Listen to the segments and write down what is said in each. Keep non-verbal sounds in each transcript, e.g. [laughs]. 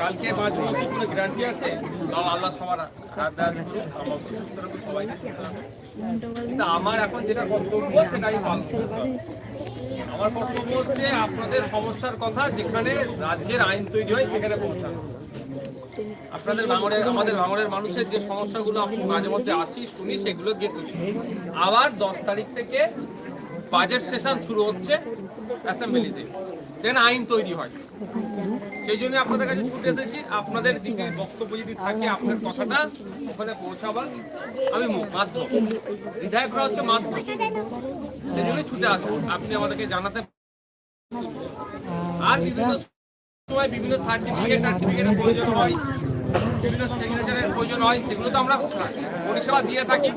কালকে বাঁচবো কি কোনো গ্যারান্টি আছে? তাও আল্লাহ সবার সবাই। কিন্তু আমার এখন যেটা কর্তব্য সেটা আমি আমার কর্তব্য হচ্ছে আপনাদের সমস্যার কথা যেখানে রাজ্যের আইন তৈরি হয় সেখানে পৌঁছানো। আপনাদের ভাঙড়ের, আমাদের ভাঙড়ের মানুষের যে সমস্যাগুলো আপনি মাঝে মধ্যে আসি, শুনি, সেগুলো গিয়ে তুলি আবার দশ তারিখ থেকে বাজেট সেশন শুরু হচ্ছে অ্যাসেম্বলিতে যেখানে আইন তৈরি হয়। সেই জন্য আপনাদের কাছে ছুটে এসেছি। আপনাদের দিকে বক্তব্য যদি থাকে, আপনার কথাটা ওখানে পৌঁছাবার। আমি মাধ্যম বিধায়করা হচ্ছে মাধ্যম সেই জন্য ছুটে আসেন আপনি আমাদেরকে জানাতে আর বিভিন্ন সময় বিভিন্ন সার্টিফিকেট, সার্টিফিকেটের প্রয়োজন হয়, বিভিন্ন সিগনেচারের প্রয়োজন হয়, সেগুলো তো আমরা পরিষেবা দিয়ে থাকি।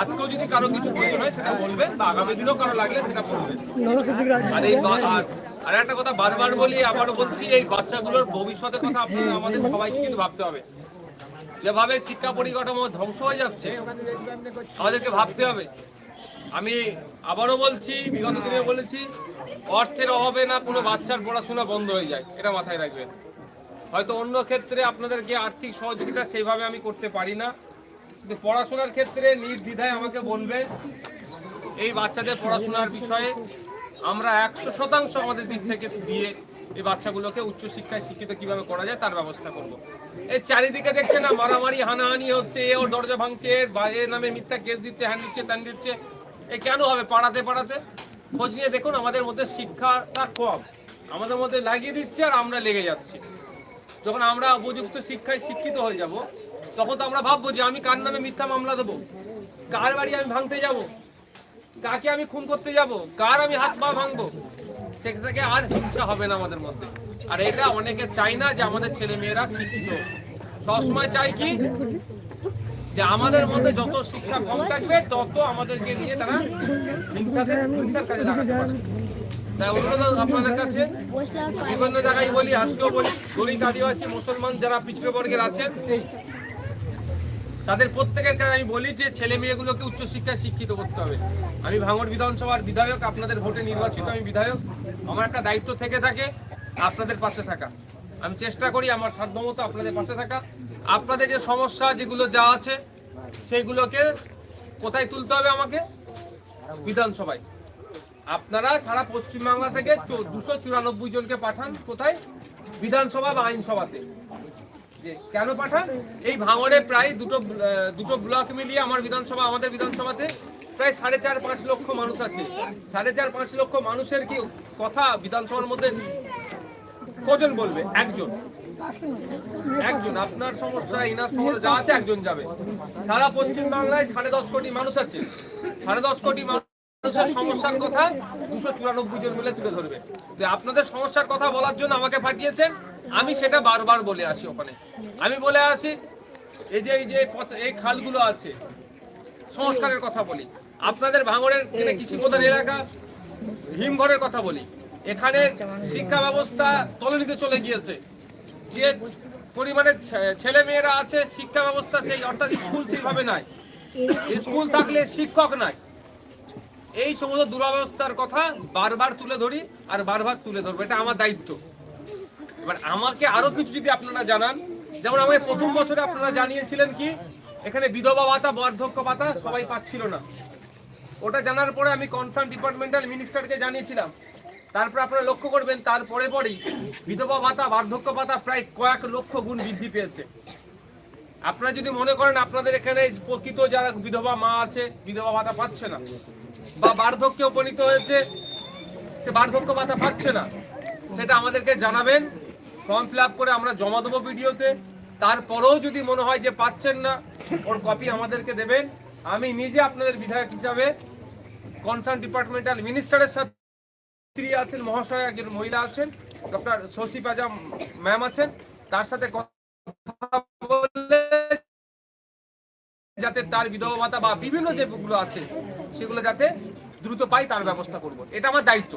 আজকেও যদি কারও কিছু প্রয়োজন হয়, সেটা বলবেন বা আগামী দিনেও কারও লাগলে সেটা বলবেন আর এই আর- একটা কথা বারবার বলি আবারও বলছি এই বাচ্চাগুলোর ভবিষ্যতের কথা আপনাদের আমাদের সবাইকে কিন্তু ভাবতে হবে। যেভাবে শিক্ষা পরিকাঠামো ধ্বংস হয়ে যাচ্ছে আমাদেরকে ভাবতে হবে। আমি আবারও বলছি বিগত দিনে বলেছি অর্থের অভাবে না কোনো বাচ্চার পড়াশোনা বন্ধ হয়ে যায় এটা মাথায় রাখবেন। হয়তো অন্য ক্ষেত্রে আপনাদেরকে আর্থিক সহযোগিতা সেইভাবে আমি করতে পারি না কিন্তু পড়াশোনার ক্ষেত্রে নির্দ্বিধায় আমাকে বলবে এই বাচ্চাদের পড়াশোনার বিষয়ে আমরা একশো শতাংশ আমাদের দিক থেকে দিয়ে এই বাচ্চাগুলোকে উচ্চশিক্ষায় শিক্ষিত কীভাবে করা যায় তার ব্যবস্থা করব। এই চারিদিকে দেখছে না, মারামারি, হানাহানি হচ্ছে, এ ওর দরজা ভাঙছে এ নামে মিথ্যা কেস দিচ্ছে হ্যান দিচ্ছে, ত্যান দিচ্ছে। এ কেন হবে? পাড়াতে পাড়াতে? খোঁজ নিয়ে দেখুন, আমাদের মধ্যে শিক্ষাটা কম। আমাদের মধ্যে লাগিয়ে দিচ্ছে আর আমরা লেগে যাচ্ছি। যখন আমরা উপযুক্ত শিক্ষায় শিক্ষিত হয়ে যাব, তখন তো আমরা ভাববো যে আমি কার নামে মিথ্যা মামলা দেবো? কার বাড়ি আমি ভাঙতে যাব? কাকে আমি খুন করতে যাব? কার আমি হাত পা ভাঙবো? সেখান থেকে আর হিংসা হবে না আমাদের মধ্যে। আর এটা অনেকে চাই না যে আমাদের ছেলে মেয়েরা শিক্ষিত সবসময় চাই কি? যে আমাদের মধ্যে যত শিক্ষা কম থাকবে, তত আমাদেরকে নিয়ে তারা হিংসাতে হিংসার কাজে লাগাতে পারে তাই অনুরোধ আপনাদের কাছে, বিভিন্ন জায়গায় বলি, আজকেও বলি, দলিত আদিবাসী মুসলমান যারা পিছড়ে বর্গের আছেন তাদের প্রত্যেকের কাছে আমি বলি যে ছেলে মেয়েগুলোকে উচ্চশিক্ষায় শিক্ষিত করতে হবে। আমি ভাঙড় বিধানসভার বিধায়ক, আপনাদের ভোটে নির্বাচিত আমি বিধায়ক। আমার একটা দায়িত্ব থেকে থাকে, আপনাদের পাশে থাকা। আমি চেষ্টা করি আমার সাধ্যমতো আপনাদের পাশে থাকা। আপনাদের যে সমস্যা, যেগুলো যা আছে সেইগুলোকে কোথায় তুলতে হবে আমাকে? বিধানসভায়। আপনারা সারা পশ্চিমবাংলা থেকে দুশো চুরানব্বই জনকে পাঠান কোথায়? বিধানসভা বা আইনসভাতে। কেন পাঠান? এই ভাঙড়ে প্রায় দুটো দুটো ব্লক মিলিয়ে আমার বিধানসভা, আমাদের বিধানসভাতে প্রায় সাড়ে চার, পাঁচ লক্ষ মানুষ আছে। সাড়ে চার, পাঁচ লক্ষ মানুষের কি কথা বিধানসভার মধ্যে কজন বলবে? একজন। একজন। আপনার সমস্যা, ইনার সমস্যা, যা আছে একজন যাবে। সারা পশ্চিম বাংলায় সাড়ে দশ কোটি মানুষ আছে। সাড়ে দশ কোটি মানুষের সমস্যার কথা দুশো চুরানব্বই জন মিলে তুলে ধরবে। আপনাদের সমস্যার কথা বলার জন্য আমাকে পাঠিয়েছেন। আমি সেটা বারবার বলে আসি ওখানে। আমি বলে আসি, এই যে এই যে এই খালগুলো আছে, সংস্কারের কথা বলি। আপনাদের ভাঙড়ের কৃষি প্রধান এলাকা হিমঘরের কথা বলি। এখানে শিক্ষা ব্যবস্থা তলনিতে চলে গিয়েছে। যে পরিমাণে ছেলে মেয়েরা আছে, শিক্ষা ব্যবস্থা সেই, অর্থাৎ স্কুল সেইভাবে নাই। স্কুল থাকলে শিক্ষক নাই। এই সমস্ত দুরবস্থার কথা বারবার তুলে ধরি আর বারবার তুলে ধরবো। এটা আমার দায়িত্ব। এবার আমাকে আরও কিছু যদি আপনারা জানান, যেমন আমাকে প্রথম বছরে আপনারা জানিয়েছিলেন কি, এখানে বিধবা ভাতা, বার্ধক্য ভাতা সবাই পাচ্ছিল না। ওটা জানার পরে আমি কনসার্ন ডিপার্টমেন্টাল মিনিস্টারকে জানিয়েছিলাম। তারপর আপনারা লক্ষ্য করবেন তারপরে পরেই বিধবা ভাতা, বার্ধক্য ভাতা প্রায় কয়েক লক্ষ গুণ বৃদ্ধি পেয়েছে। আপনারা যদি মনে করেন, আপনাদের এখানে প্রকৃত যারা বিধবা মা আছে, বিধবা ভাতা পাচ্ছে না। বা বার্ধক্যে উপনীত হয়েছে, সে বার্ধক্য ভাতা পাচ্ছে না। সেটা আমাদেরকে জানাবেন। ফর্ম ফিল করে আমরা জমা দেবো ভিডিওতে। তারপরেও যদি মনে হয় যে পাচ্ছেন না, ওর কপি আমাদেরকে দেবেন। আমি নিজে আপনাদের বিধায়ক হিসাবে কনসার্ন ডিপার্টমেন্টাল মিনিস্টারের সাথে স্ত্রী আছেন, মহাশয়, একজন মহিলা আছেন, ডক্টর শশী পাজা ম্যাম আছেন। তার সাথে কথা বলে যাতে তার বিধবা ভাতা বা বিভিন্ন যেগুলো আছে, সেগুলো যাতে দ্রুত পাই, তার ব্যবস্থা করব। এটা আমার দায়িত্ব।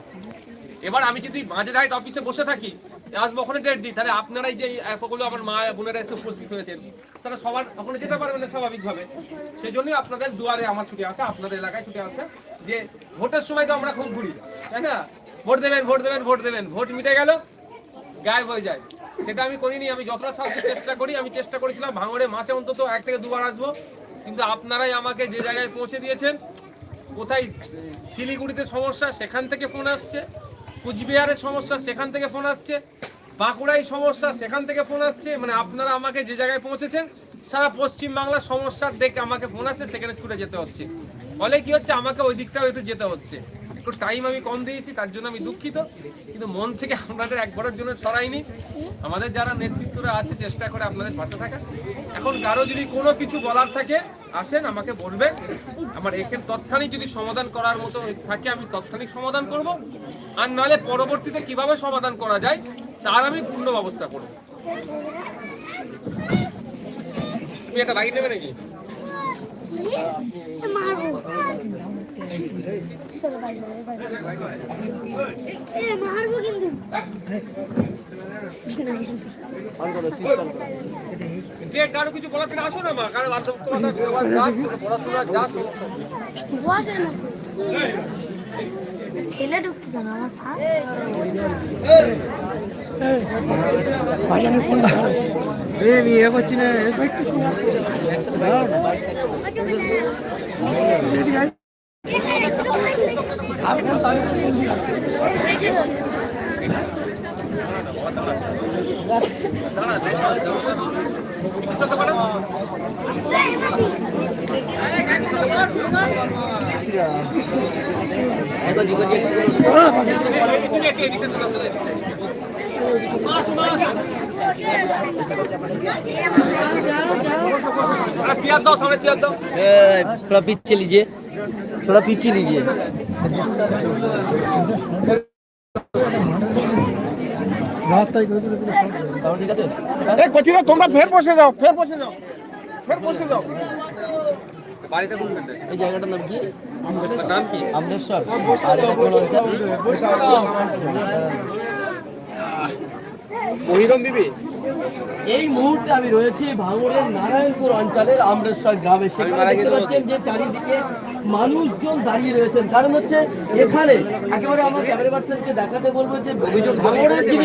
এবার আমি যদি মাঝে রাইট অফিসে বসে থাকি আসব ওখানে ডেট দিই। তাহলে আপনারাই যে অ্যাপগুলো আমার মা বোনেরা এসে উপস্থিত হয়েছেন, তারা সবার ওখানে যেতে পারবেন না স্বাভাবিকভাবে। সেই জন্যই আপনাদের দুয়ারে আমার ছুটে আসা, আপনাদের এলাকায় ছুটে আসা, যে ভোটের সময় তো আমরা খুব ঘুরি, তাই না? ভোট দেবেন ভোট দেবেন ভোট দেবেন, ভোট মিটে গেল, গায়েব হয়ে যায়। সেটা আমি করিনি, আমি যতটা সাধ্য চেষ্টা করি, আমি চেষ্টা করেছিলাম ভাঙড়ে মাসে অন্তত এক থেকে দুবার আসব, কিন্তু আপনারাই আমাকে যে জায়গায় পৌঁছে দিয়েছেন, কোথায় শিলিগুড়িতে সমস্যা, সেখান থেকে ফোন আসছে কুচবিহারের সমস্যা সেখান থেকে ফোন আসছে, বাঁকুড়ায় সমস্যা সেখান থেকে ফোন আসছে মানে আপনারা আমাকে যে জায়গায় পৌঁছেছেন, সারা পশ্চিম বাংলার সমস্যার দেখে আমাকে ফোন আসছে, সেখানে ছুটে যেতে হচ্ছে। ফলে কি হচ্ছে, আমাকে ওই দিকটাও একটু যেতে হচ্ছে। একটু টাইম আমি কম দিয়েছি, তার জন্য আমি দুঃখিত, কিন্তু মন থেকে [laughs] আপনাদের একবারের জন্য সরাইনি। আমাদের যারা নেতৃত্বরা আছে, চেষ্টা করে আপনাদের পাশে থাকা। এখন কারও যদি কোনো কিছু বলার থাকে, আসেন, আমাকে বলবেন। আমার এখানে তৎক্ষণিক যদি সমাধান করার মতো থাকে, আমি তৎক্ষণিক সমাধান করব। আর নাহলে পরবর্তীতে কীভাবে সমাধান করা যায়, তার আমি পূর্ণ ব্যবস্থা করব। তুমি একটা বাইক নেবে নাকি? কিন্তু। কারও কিছু বলার থেকে আসো না মা কারও বাধ্যব তোমার তোমার পড়াশোনা করছি না বুঝতে পারো তুমি একে এদিকে চলে আসো, এদিকে। আরে চেয়ার দাও সামনে চেয়ার দাও थोड़ा पीछे लीजिए थोड़ा पीछे लीजिए ঠিক আছে। এই কোচিরা তোমরা ফের বসে যাও ফের বসে যাও ফের বসে যাও। বাড়িতে এই জায়গাটার নাম কি? নাম কি? আমদেশ্বর আর এটা কোন অঞ্চল? মহিরম বিবি? এই মুহূর্তে আমি রয়েছি ভাঙড়ের নারায়ণপুর অঞ্চলের আমরেশ্বর গ্রামে। সেখানে দেখতে পাচ্ছেন যে চারিদিকে মানুষজন দাঁড়িয়ে রয়েছেন। কারণ হচ্ছে এখানে একেবারে আমার ক্যামেরা পার্সনকে দেখাতে বলব যে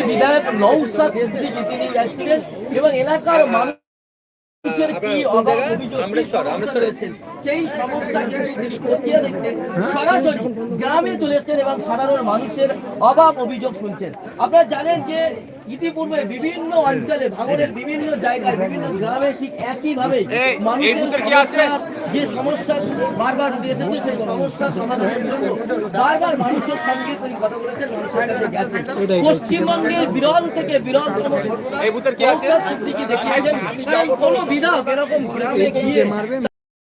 বিধায়ক নৌসাদ সিদ্দিকী, তিনি এসছেন এবং এলাকার মানুষ সেই সমস্যা খতিয়ে দেখতে সরাসরি গ্রামে চলে এসছেন এবং সাধারণ মানুষের অভাব অভিযোগ শুনছেন। আপনারা জানেন যে ইতিপূর্বে বিভিন্ন অঞ্চলে ভাঙনের বিভিন্ন জায়গায় বিভিন্ন গ্রামে ঠিক একইভাবে এই, এই মানুষের যে সমস্যা বারবার উঠে এসেছে সেই সমস্যা সমাধানের জন্য বারবার মানুষের সঙ্গে তিনি কথা বলেছেন পশ্চিমবঙ্গের বিরল থেকে বিরলতম ঘটনা কোনো বিধায়ক এরকম গ্রামে গিয়ে